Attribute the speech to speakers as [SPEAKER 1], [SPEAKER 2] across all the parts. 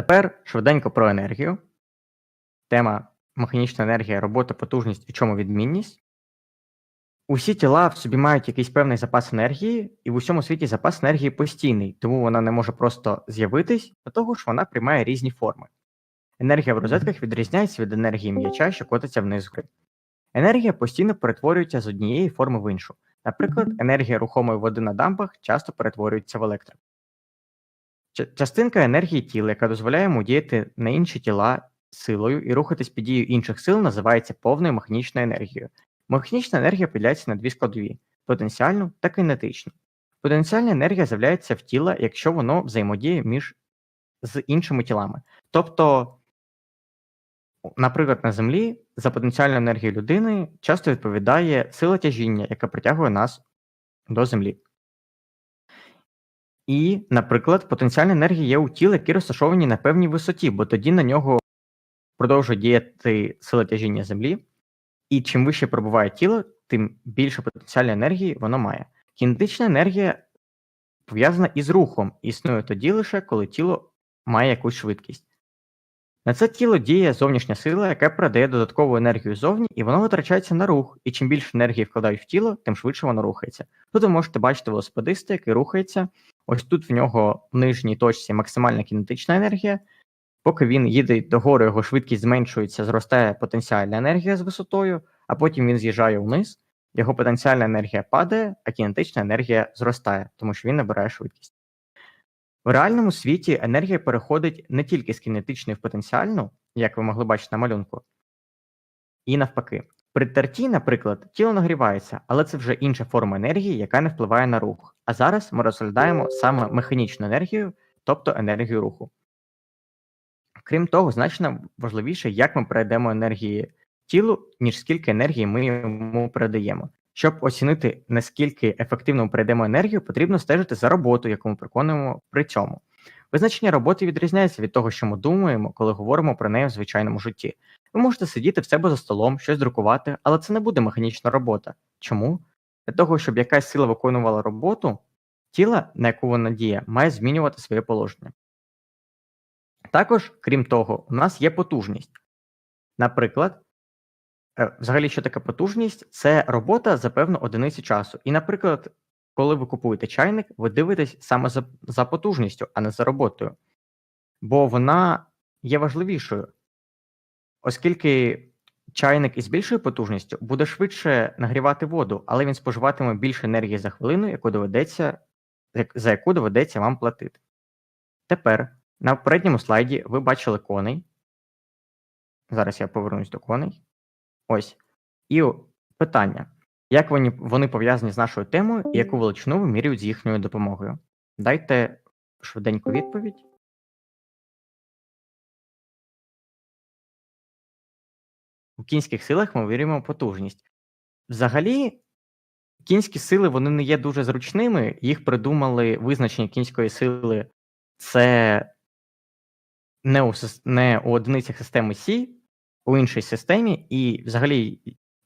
[SPEAKER 1] Тепер швиденько про енергію. Тема механічна енергія, робота, потужність і чому відмінність. Усі тіла в собі мають якийсь певний запас енергії, і в усьому світі запас енергії постійний, тому вона не може просто з'явитись, до того ж вона приймає різні форми. Енергія в розетках відрізняється від енергії м'яча, що котиться вниз гри. Енергія постійно перетворюється з однієї форми в іншу. Наприклад, енергія рухомої води на дамбах часто перетворюється в електрику. Ча- Частинка енергії тіла, яка дозволяє йому діяти на інші тіла силою і рухатись під дією інших сил, називається повною механічною енергією. Механічна енергія поділяється на дві складові: потенціальну та кинетичну. Потенціальна енергія з'являється в тіла, якщо воно взаємодіє між з іншими тілами. Тобто, наприклад, на Землі за потенціальну енергію людини часто відповідає сила тяжіння, яка притягує нас до Землі. І, наприклад, потенціальна енергія є у тіл, які розташовані на певній висоті, бо тоді на нього продовжує діяти сила тяжіння Землі, і чим вище пробуває тіло, тим більше потенціальної енергії воно має. Кінетична енергія пов'язана із рухом, існує тоді лише, коли тіло має якусь швидкість. На це тіло діє зовнішня сила, яка передає додаткову енергію зовні, і воно витрачається на рух. І чим більше енергії вкладають в тіло, тим швидше воно рухається. Тут ви можете бачити велосипедиста, який рухається. Ось тут в нього в нижній точці максимальна кінетична енергія. Поки він їде догору, його швидкість зменшується, зростає потенціальна енергія з висотою, а потім він з'їжджає вниз, його потенціальна енергія падає, а кінетична енергія зростає, тому що він набирає швидкість. В реальному світі енергія переходить не тільки з кінетичної в потенціальну, як ви могли бачити на малюнку, і навпаки. При терті, наприклад, тіло нагрівається, але це вже інша форма енергії, яка не впливає на рух. А зараз ми розглядаємо саме механічну енергію, тобто енергію руху. Крім того, значно важливіше, як ми передаємо енергії тілу, ніж скільки енергії ми йому передаємо. Щоб оцінити, наскільки ефективно ми передаємо енергію, потрібно стежити за роботою, яку ми виконуємо при цьому. Визначення роботи відрізняється від того, що ми думаємо, коли говоримо про неї в звичайному житті. Ви можете сидіти в себе за столом, щось друкувати, але це не буде механічна робота. Чому? Для того, щоб якась сила виконувала роботу, тіло, на яку вона діє, має змінювати своє положення. Також, крім того, у нас є потужність. Наприклад, взагалі, що таке потужність? Це робота за певну одиницю часу. І, наприклад, коли ви купуєте чайник, ви дивитесь саме за, за потужністю, а не за роботою. Бо вона є важливішою, оскільки чайник із більшою потужністю буде швидше нагрівати воду, але він споживатиме більше енергії за хвилину, яку доведеться, за яку доведеться вам платити. Тепер на передньому слайді ви бачили коней. Зараз я повернусь до коней. Ось. І питання: як вони, вони пов'язані з нашою темою і яку величину вимірюють з їхньою допомогою? Дайте швиденьку відповідь. У кінських силах ми вимірюємо потужність. Взагалі, кінські сили вони не є дуже зручними. Їх придумали визначення кінської сили. Це не у, не у одиницях системи Сі, у іншій системі. І взагалі,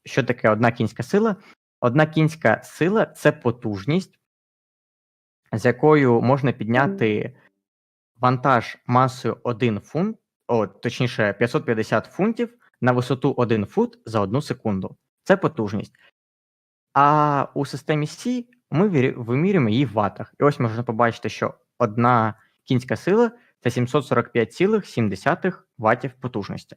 [SPEAKER 1] що таке одна кінська сила? Одна кінська сила це потужність, з якою можна підняти вантаж масою 1 фунт, о, точніше, 550 фунтів на висоту 1 фут за 1 секунду. Це потужність. А у системі Сі ми вимірюємо її в ватах. І ось можна побачити, що одна кінська сила це 745,7 ватів потужності.